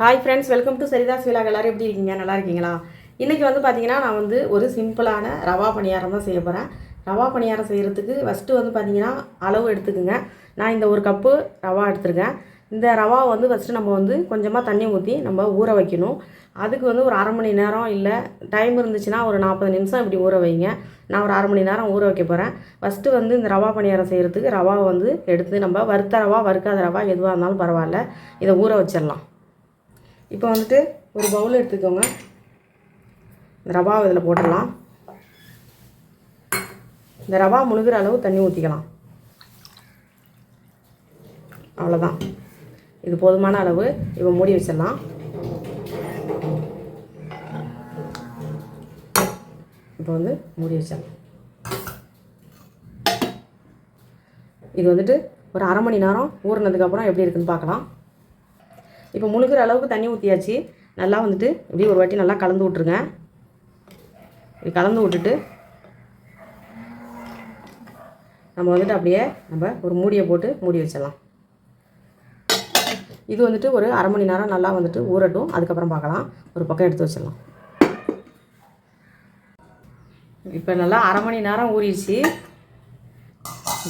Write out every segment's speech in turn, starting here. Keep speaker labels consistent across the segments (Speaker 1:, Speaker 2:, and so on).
Speaker 1: hi friends welcome to சரிதாஸ் விழா எல்லோரும் எப்படி இருக்கீங்க நல்லா இருக்கீங்களா இன்றைக்கி வந்து பார்த்தீங்கன்னா நான் வந்து ஒரு சிம்பிளான ரவா பணியாரம் தான் செய்ய போகிறேன் ரவா பணியாரம் செய்கிறதுக்கு ஃபஸ்ட்டு வந்து பார்த்தீங்கன்னா அளவு எடுத்துக்கோங்க நான் இந்த ஒரு கப்பு ரவா எடுத்துருக்கேன் இந்த ரவா வந்து ஃபஸ்ட்டு நம்ம வந்து கொஞ்சமாக தண்ணி ஊற்றி நம்ம ஊற வைக்கணும் அதுக்கு வந்து ஒரு அரை மணி நேரம் இல்லை டைம் இருந்துச்சுன்னா ஒரு நாற்பது நிமிஷம் இப்படி ஊற வைங்க நான் ஒரு அரை மணி நேரம் ஊற வைக்க போகிறேன் ஃபஸ்ட்டு வந்து இந்த ரவா பணியாரம் செய்கிறதுக்கு ரவாவை வந்து எடுத்து நம்ம வறுத்த ரவா வறுக்காத ரவா எதுவாக இருந்தாலும் பரவாயில்ல இதை ஊற வச்சிடலாம் இப்போ வந்துட்டு ஒரு பவுல் எடுத்துக்கோங்க இந்த ரவா இதில் போட்டுடலாம் இந்த ரவா முழுகிற அளவு தண்ணி ஊற்றிக்கலாம் அவ்வளோதான் இது போதுமான அளவு இப்போ மூடி வச்சிடலாம் இப்போ வந்து மூடி வச்சிடலாம் இது வந்துட்டு ஒரு அரை மணி நேரம் ஊறினதுக்கப்புறம் எப்படி இருக்குதுன்னு பார்க்கலாம் இப்போ முழுகிற அளவுக்கு தண்ணி ஊற்றியாச்சு நல்லா வந்துட்டு இப்படியே ஒரு வாட்டி நல்லா கலந்து விட்ருங்க இப்படி கலந்து விட்டுட்டு நம்ம வந்துட்டு அப்படியே நம்ம ஒரு மூடியை போட்டு மூடி வச்சிடலாம் இது வந்துட்டு ஒரு அரை மணி நேரம் நல்லா வந்துட்டு ஊறட்டும் அதுக்கப்புறம் பார்க்கலாம் ஒரு பக்கம் எடுத்து வச்சிடலாம் இப்போ நல்லா அரை மணி நேரம் ஊறிடுச்சு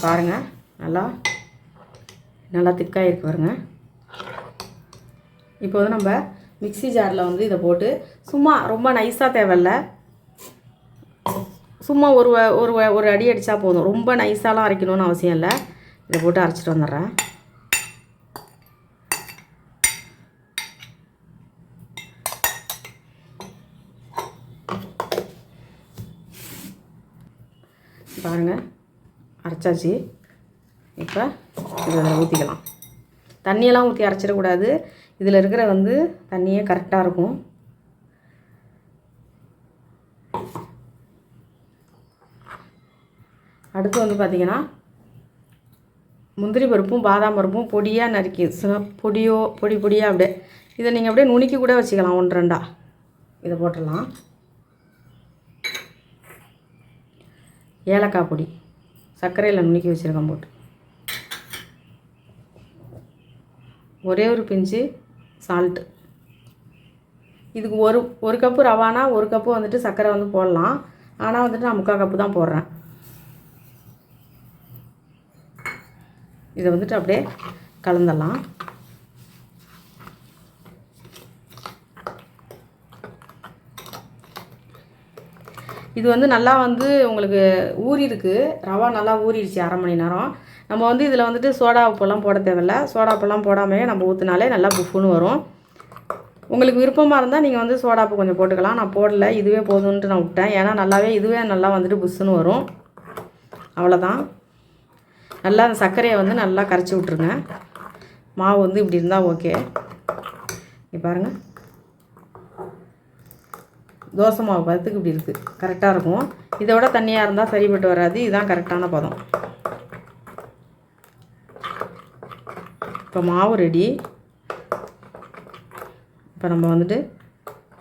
Speaker 1: பாருங்கள் நல்லா நல்லா திக்காயிருக்கு பாருங்கள் இப்போ வந்து நம்ம மிக்சி ஜாரில் வந்து இதை போட்டு சும்மா ரொம்ப நைஸாக தேவையில்ல சும்மா ஒரு ஒரு ஒரு அடி அடித்தா போதும் ரொம்ப நைஸாலாம் அரைக்கணும்னு அவசியம் இல்லை இதை போட்டு அரைச்சிட்டு வந்துடுறேன் பாருங்கள் அரைச்சாச்சு இப்போ இதை ஊற்றிக்கலாம் தண்ணியெல்லாம் ஊற்றி அரைச்சிடக்கூடாது இதில் இருக்கிற வந்து தண்ணியே கரெக்டாக இருக்கும் அடுத்து வந்து பார்த்திங்கன்னா முந்திரி பருப்பும் பாதாம் பருப்பும் பொடியாக நறுக்கி பொடியோ பொடி பொடியாக அப்படியே இதை நீங்கள் அப்படியே நுணுக்கி கூட வச்சுக்கலாம் ஒன்று ரெண்டா இதை போட்டுடலாம் ஏலக்காய் பொடி சர்க்கரையில் நுணுக்கி வச்சுருக்கேன் போட்டு ஒரே ஒரு பிஞ்சு சால்ட்டு இதுக்கு ஒரு ஒரு கப்பு ரவானா ஒரு கப்பு வந்துட்டு சர்க்கரை வந்து போடலாம் ஆனால் வந்துட்டு நான் முக்கால் கப்பு தான் போடுறேன் இதை வந்துட்டு அப்படியே கலந்துடலாம் இது வந்து நல்லா வந்து உங்களுக்கு ஊறிருக்கு ரவா நல்லா ஊறிடுச்சு அரை மணி நேரம் நம்ம வந்து இதில் வந்துட்டு சோடா உப்பெல்லாம் போட தேவையில்ல சோடா உப்பெல்லாம் போடாமே நம்ம ஊற்றினாலே நல்லா புஃபுன்னு வரும் உங்களுக்கு விருப்பமாக இருந்தால் நீங்கள் வந்து சோடாப்பு கொஞ்சம் போட்டுக்கலாம் நான் போடல இதுவே போதும்ன்ட்டு நான் விட்டேன் ஏன்னா நல்லாவே இதுவே நல்லா வந்துட்டு புஷ்ஷுன்னு வரும் அவ்வளோதான் நல்லா அந்த சர்க்கரையை வந்து நல்லா கரைச்சி விட்ருங்க மாவு வந்து இப்படி இருந்தால் ஓகே இங்கே பாருங்கள் தோசை மாவு பதத்துக்கு இப்படி இருக்குது கரெக்டாக இருக்கும் இதை விட தண்ணியாக இருந்தால் சரிப்பட்டு வராது இதுதான் கரெக்டான பதம் இப்போ மாவு ரெடி இப்போ நம்ம வந்துட்டு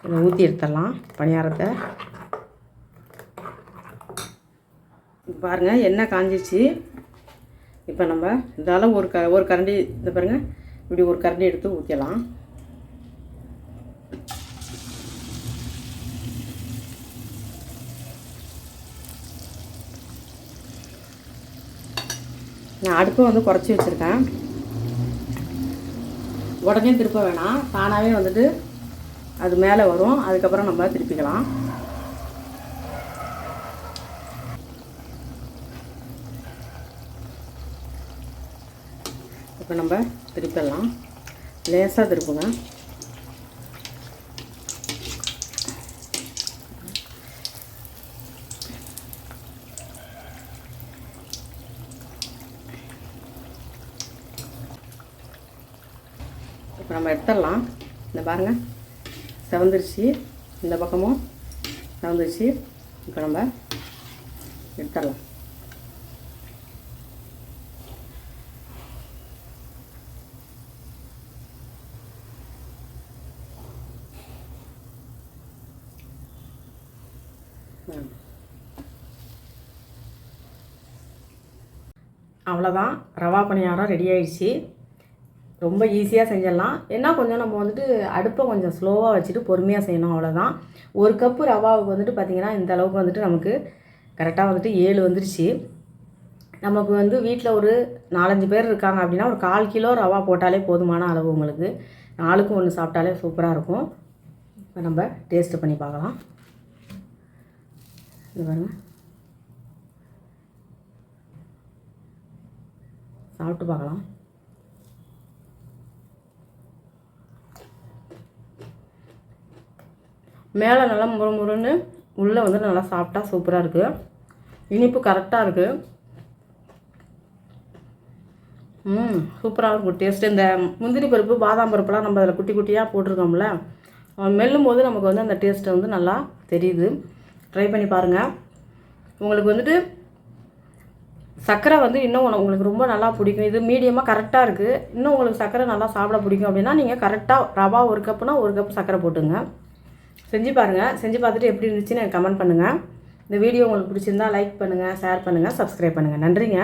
Speaker 1: இதை ஊற்றி எடுத்துடலாம் பணியாரத்தை பாருங்கள் எண்ணெய் காஞ்சிச்சு இப்போ நம்ம இதால் ஒரு க ஒரு கரண்டி இந்த பாருங்கள் இப்படி ஒரு கரண்டி எடுத்து ஊற்றலாம் நான் அடுப்பை வந்து குறைச்சி வச்சுருக்கேன் உடனே திருப்ப வேணாம் தானாகவே வந்துட்டு அது மேலே வரும் அதுக்கப்புறம் நம்ம திருப்பிக்கலாம் இப்போ நம்ம திருப்பிடலாம் லேசாக திருப்புங்க இப்போ நம்ம எடுத்துடலாம் இந்த பாருங்கள் செவந்துருச்சு இந்த பக்கமும் செவந்துருச்சு இப்போ நம்ம எடுத்துடலாம் அவ்வளோதான் ரவா பணியாரம் ரெடி ஆயிடுச்சு ரொம்ப ஈஸியாக செஞ்சிடலாம் ஏன்னா கொஞ்சம் நம்ம வந்துட்டு அடுப்பை கொஞ்சம் ஸ்லோவாக வச்சுட்டு பொறுமையாக செய்யணும் அவ்வளோதான் ஒரு கப்பு ரவாவுக்கு வந்துட்டு பார்த்திங்கன்னா இந்த அளவுக்கு வந்துட்டு நமக்கு கரெக்டாக வந்துட்டு ஏழு வந்துருச்சு நமக்கு வந்து வீட்டில் ஒரு நாலஞ்சு பேர் இருக்காங்க அப்படின்னா ஒரு கால் கிலோ ரவா போட்டாலே போதுமான அளவு உங்களுக்கு நாளுக்கும் ஒன்று சாப்பிட்டாலே சூப்பராக இருக்கும் இப்போ நம்ம டேஸ்ட்டு பண்ணி பார்க்கலாம் இது பாருங்கள் சாப்பிட்டு பார்க்கலாம் மேலே நல்லா முறு முறுன்னு உள்ளே வந்து நல்லா சாஃப்டாக சூப்பராக இருக்குது இனிப்பு கரெக்டாக இருக்குது ம் சூப்பராக இருக்கும் டேஸ்ட்டு இந்த முந்திரி பருப்பு பாதாம் பருப்புலாம் நம்ம அதில் குட்டி குட்டியாக போட்டிருக்கோம்ல மெல்லும் போது நமக்கு வந்து அந்த டேஸ்ட்டை வந்து நல்லா தெரியுது ட்ரை பண்ணி பாருங்கள் உங்களுக்கு வந்துட்டு சர்க்கரை வந்து இன்னும் உங்களுக்கு ரொம்ப நல்லா பிடிக்கும் இது மீடியமாக கரெக்டாக இருக்குது இன்னும் உங்களுக்கு சர்க்கரை நல்லா சாப்பிட பிடிக்கும் அப்படின்னா நீங்கள் கரெக்டாக ரவா ஒரு கப்புனா ஒரு கப் சர்க்கரை போட்டுங்க செஞ்சு பாருங்கள் செஞ்சு பார்த்துட்டு எப்படி இருந்துச்சுன்னு எனக்கு கமெண்ட் பண்ணுங்கள் இந்த வீடியோ உங்களுக்கு பிடிச்சிருந்தா லைக் பண்ணுங்கள் ஷேர் பண்ணுங்கள் சப்ஸ்கிரைப் பண்ணுங்கள் நன்றிங்க